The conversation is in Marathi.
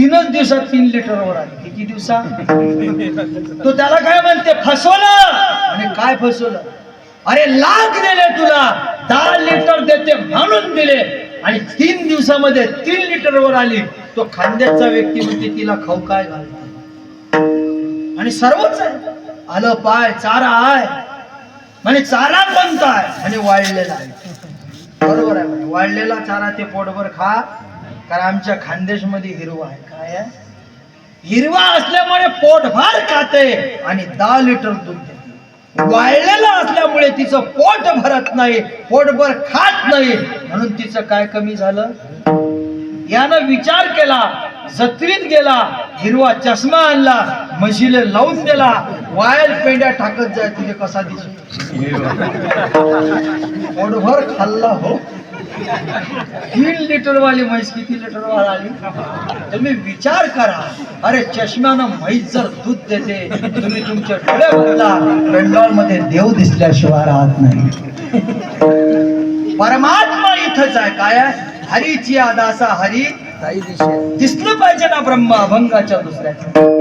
तीनच दिवसात तीन लिटरवर आली. किती दिवसा? तो त्याला काय म्हणते? फसवलं. आणि काय फसवलं? अरे लाख दिले तुला. दहा लिटर देते म्हणून दिले. आणि तीन दिवसामध्ये तीन लिटरवर आली. तो खांद्याचा व्यक्ती म्हणते तिला खाऊ काय घालते? आणि सर्वच आहे. आलं पाय चारा आहे. म्हणे चारा आहे? आणि वाळलेला आहे. बरोबर आहे म्हणे. वाळलेला चारा ते पोटभर खा. कारण आमच्या खानदेशमध्ये हिरवा आहे. काय आहे? हिरवा असल्यामुळे पोटभर खाते आणि दहा लिटर दूध देते वाळलेला असल्यामुळे तिचं पोट भरत नाही पोटभर खात नाही. म्हणून तिचं काय कमी झालं? यानं विचार केला जत्रीत गेला हिरवा चष्मा आणला म्हशीले लावून दिला वायल पेंड्या टाकत जाय तुझे कसा दिसू पोटभर खाल्ला हो. तीन लिटर वाली म्हैस किती लिटर आली तुम्ही विचार करा. अरे चष्म्यानं म्हैस जर दूध देते तुम्ही तुमच्या डोळे बघला पेंडॉलमध्ये देव दिसल्याशिवाय राहत नाही. परमात्मा इथंच आहे. काय हरीची आदासा हरी दिसलं. पाहिजे ना ब्रह्मा अभंगाच्या दुसऱ्याच्या